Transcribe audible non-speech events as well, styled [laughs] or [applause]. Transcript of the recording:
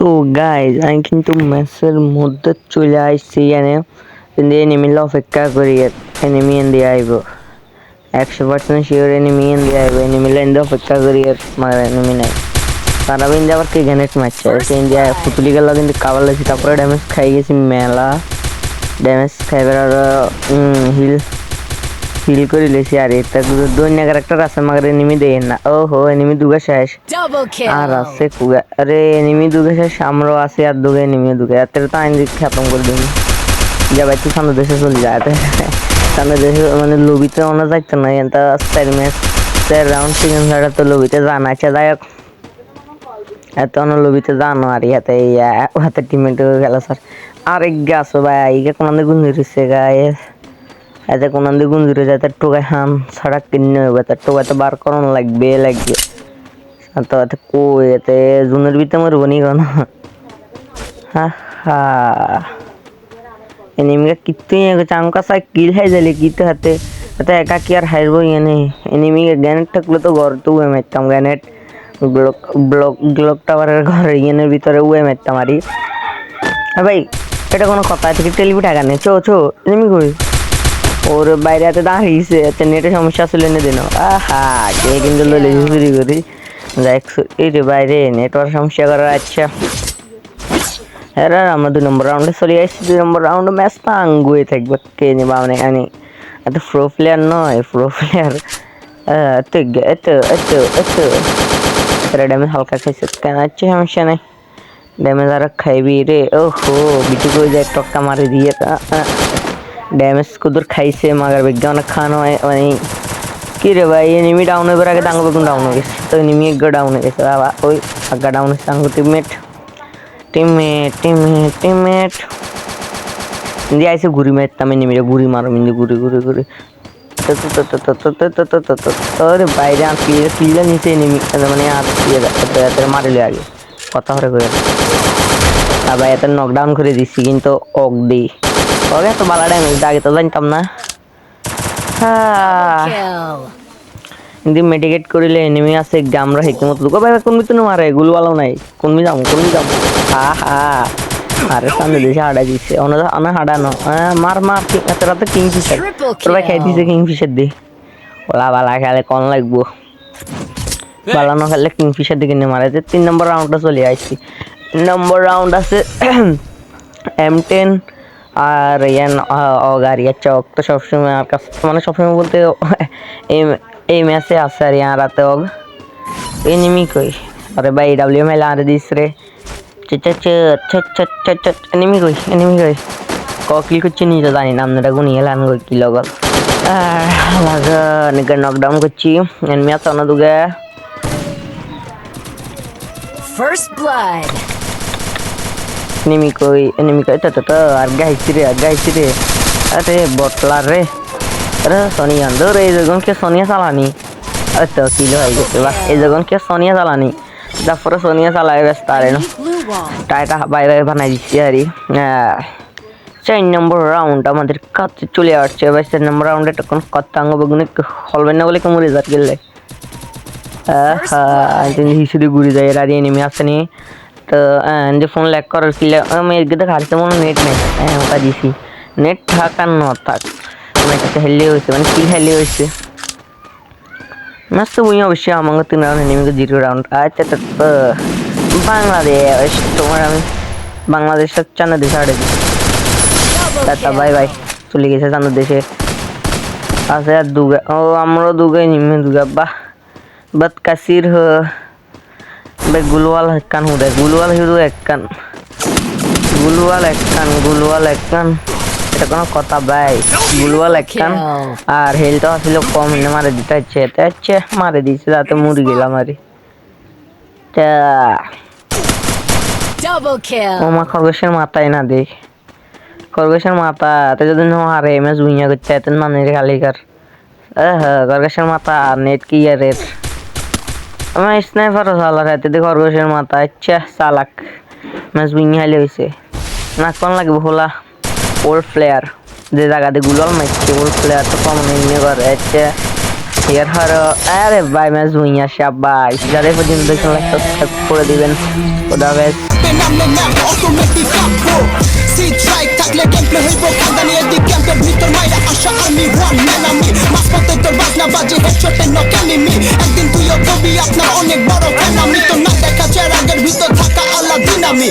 তো গাইজ আমি কিন্তু ম্যাচের মধ্যে চলে আসছি এনে কিন্তু এনিমিল অপেক্ষা করি এনিমি এনে আইব একশো পার্সেন্ট শিওর এনিমি এনে আইব এনিমিল এনে অপেক্ষা করি মার এনিমি নাই। তারা বিন্দু আবার কে গ্যানেট মারছে সে ইন্ডিয়া ফুতুলি গেল, কিন্তু কাবার লাগছে, তারপরে ড্যামেজ খাই গেছি, মেলা। ড্যামেজ খাইবার আর হিল হিল করে লেছি আর এটা দৈন্য ক্যারেক্টার আছে মাগরে এনিমি দেয় না। ও হো এনিমি দুগা শেষ. আর আছে কুগা। আরে এনিমি দুগে শেষ আমরাও আছে আর দুগে এনিমি দুগে। এত তো আইন খতম করে দিন যা ভাই তুই সামনে দেশে চলে যা। এতে সামনে দেশে মানে লবিতে অন্য যাইতো না এটা চার ম্যাচ চার রাউন্ড চিকেন ছাড়া তো লবিতে জানা আছে। যাই হোক এত অন্য লবিতে জানো আর ইয়াতে ইয়া হাতে টিমেট খেলা স্যার। আর এক গাছ ভাই ইকে কোন গুঞ্জি রয়েছে গায়ে এতে কোন দিকে গুঞ্জি রয়েছে এত টোকায় হাম ছাড়া কিনে হবে তার টোকায় তো বার করানো লাগবে লাগবে। তো এতে কই, এতে জুনের ভিতরে মরবো নি কেন হা হা। এনিমিকে কিত্তু ইয়ে চামকা সাই কিল হাই যালে কিতে হাতে। এতে একা কি আর হারবো ইয়ে নেই এনিমিকে গ্যানেট থাকলে তো ঘর তো উয়ে মারতাম গ্যানেট। ব্লক ব্লক ব্লক টাওয়ারের ঘরে ইয়েনের ভিতরে উয়ে মারতাম আরি হ্যাঁ ভাই, এটা কোনো কথা থেকে টেলিভি টাকা নেই চো চো এনিমি কই? ওর বাইরে এত দাঁড়িয়েছে এত নেটের সমস্যা ছিল এনে দিন। আহা কে কিন্তু ললে চুরি করি। যাই এই রে বাইরে নেটওয়ার্ক সমস্যা করার আচ্ছা। হ্যাঁ আমরা দুই নম্বর রাউন্ডে চলে আসছি। দুই নম্বর রাউন্ডে ম্যাচ তো আঙ্গুয়ে থাকবে কে নেবা মানে আমি এত প্রো প্লেয়ার নয় প্রো প্লেয়ার এত এত এত এত। ড্যামেজ হালকা খাইছে কেন আছে সমস্যা নাই। ড্যামেজ আর খাইবি রে ও হো বিটু কই যায় টক্কা মারি দিয়ে ড্যামেজ কুদুর খাইছে মাগার বিজ্ঞান অনেক খান হয় মানে কি রে ভাই এনিমি ডাউন হয়ে আগে দাঙ্গো বেগুন ডাউন হয়ে গেছে তো এনিমি এক ডাউন হয়ে গেছে বাবা ওই আগা ডাউন হয়েছে আঙ্গু টিমমেট টিমমেট টিমমেট টিমমেট ইন্দি আইসে ঘুরি মারতাম এনিমিটা ঘুরি মারো ইন্দি ঘুরি ঘুরি ঘুরি তোর বাইরে আর কিলে কিলে নিচে এনিমি মানে আর ইয়ে মারিলে আগে কথা হরে করে আবার এত নকডাউন করে দিচ্ছি কিন্তু অক দিই ওকে তো বালা ড্যামেজ আগে তো জানতাম না কিন্তু মেডিকেট করিলে এনিমি আছে আমরা হেঁটে মতো দুঃখ ভাই কোন ভিতরে মারে গুলওয়ালাও নাই কোন মি যাব কোন যাব হা হা আরে সামনে দেশে হাডা দিচ্ছে অন্য অন্য হাডানো মার মার ঠিক রাতে কিং ফিশার তোর ভাই খাই দিছে কিং ফিশার দি ওলা বালা খেলে কন লাগবো বালানো খেলে কিং ফিশার দিকে নিয়ে মারে তিন নম্বর রাউন্ডটা চলে আসছি নম্বর রাউন্ড আছে এম টেন আর ইয়ান অগারি অক তো সবসময় আর কাছে মানে সবসময় বলতে [laughs] এই এই ম্যাচে আছে আর ইয়ার রাতে অগ এনিমি কই? আরে ভাই ডাব্লিউ এম এল আর দিস রে। এনিমি কই? এনিমি কই? ক ক্লিক করছি নিজে জানি না, আপনারা গুনি এলান কই কি লগল লাগা নিকে নকডাউন করছি। এনিমি আছে অন্য দুগে First blood. Nimikoi, eh, Nimikoi itu tuh tuh harga istri, harga istri. Ada botlar re. Ada Sonia, tuh re itu kan ke Sonia salah nih. Atau kilo aja tuh lah. Itu kan ke Sonia salah nih. তারপরে সোনিয়া চালায় ব্যস্ত আরে না টাইটা bye bye বানাই দিচ্ছি আরে চার নম্বর round আমাদের কাছে চলে আসছে এবার চার নম্বর রাউন্ডে তখন কথা আঙ্গ বেগুনে হলবেন না বলে কেমন রেজাল্ট গেলে হ্যাঁ হ্যাঁ শুধু ঘুরে যায় আর এনিমি আসেনি তো যে ফোন ল্যাক করার কি আমি এদিকে হারতে মনে নেট নেই। হ্যাঁ ওটা দিছি। নেট থাক আর ন, থাক। ম্যাচটা হেললে হয়েছে মানে কি হেললে হয়েছে? ম্যাচ তো বুঝি অবশ্যই আমাকে তিন রাউন্ড নেমে জিরো রাউন্ড আচ্ছা তো বাংলাদেশ, তোমার আমি বাংলাদেশের চান্না দেশে Double টাটা. Bye bye. চলে গেছে চান্না দেশে। আছে আর দুগা, ও আমরা দুগাই নিমে দুগা, বাহ। বাত কাসির বে গুলওয়াল একখান হুদে গুলওয়াল হিরু একখান গুলওয়াল একখান গুলওয়াল একখান এটা কোনো কথা ভাই গুলওয়াল একখান আর হেলটা আসলে কম মারে দিতে হচ্ছে এতে হচ্ছে মারে দিয়েছে গেলাম আরে তা. ওমা খরগোশের মাথায় না দেখ। খরগোশের মাথা এত যদি নো হারে এমএস বুইয়া করতে এত মানে খালিকার এহ খরগোশের মাথা নেট কি আর এর আমার স্নাইপারও চালাক এতে দেখ খরগোশের মাথা। আচ্ছা চালাক। ম্যাচ বুইয়া হাইলে হয়েছে না কোন লাগবে হোলা ওল্ড প্লেয়ার যে জায়গাতে গুলাল মারছে ওল্ড প্লেয়ার তো কমন এমনি করে। আচ্ছা এর হর। আরে বাই ম্যাচ বুইয়া সাবাই যাদের পর্যন্ত দেখুন সাবস্ক্রাইব করে দিবেন। খোদা হাফেজ সামনে ম্যাপ অটোমেটিক কাঁপবো সি ট্রাইক থাকলে গেম প্লে হইব খানদানি এদিক ক্যাম্পের ভিতর মাইরা আসা, আমি ওয়ান ম্যান আমি মাঝপথে তোর বাজনা বাজে হেডশটে নক এনিমি একদিন তুইও কবি, আপনার অনেক বড় ফ্যান আমি তো না দেখা চেয়ার আগের ভিতর থাকা আলাদিন আমি।